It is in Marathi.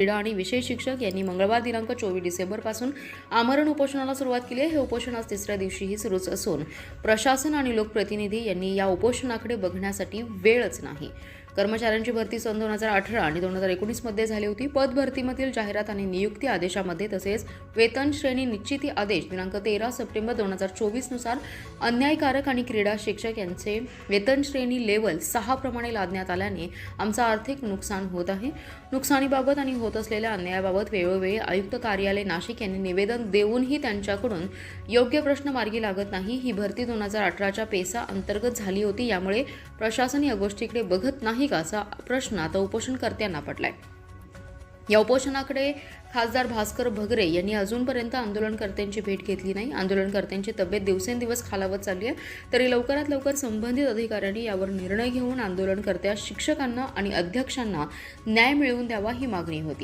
क्रीडा आणि विषय शिक्षक यांनी मंगळवार दिनांक चोवीस डिसेंबरपासून आमरण उपोषणाला सुरुवात केली आहे. हे उपोषण आज तिसऱ्या दिवशीही सुरूच असून प्रशासन आणि लोकप्रतिनिधी यांनी या उपोषणाकडे बघण्यासाठी वेळच नाही. कर्मचाऱ्यांची भरती सन दोन हजार अठरा आणि दोन हजार एकोणीसमध्ये झाली होती. पद भरतीमधील जाहिरात आणि नियुक्ती आदेशामध्ये तसेच वेतन श्रेणी निश्चिती आदेश दिनांक तेरा सप्टेंबर दोन हजार चोवीसनुसार अन्यायकारक आणि क्रीडा शिक्षक यांचे वेतन श्रेणी लेवल सहा प्रमाणे लादण्यात आल्याने आमचं आर्थिक नुकसान होत आहे. नुकसानीबाबत आणि होत असलेल्या अन्यायाबाबत वेळोवेळी आयुक्त कार्यालय नाशिक यांनी निवेदन देऊनही त्यांच्याकडून योग्य प्रश्न मार्गी लागत नाही. ही भरती दोन हजार अठराच्या पेसा अंतर्गत झाली होती. यामुळे प्रशासन या गोष्टीकडे बघत नाही. नाही का असा प्रश्न आता उपोषणकर्त्यांना पडलाय. या उपोषणाकडे खासदार भास्कर भगरे यांनी अजूनपर्यंत आंदोलनकर्त्यांची भेट घेतली नाही. आंदोलनकर्त्यांची तब्येत दिवसेंदिवस खालावत चालली आहे. तरी लवकरात लवकर संबंधित अधिकाऱ्यांनी यावर निर्णय घेऊन आंदोलनकर्त्या शिक्षकांना आणि अध्यक्षांना न्याय मिळवून द्यावा ही मागणी होती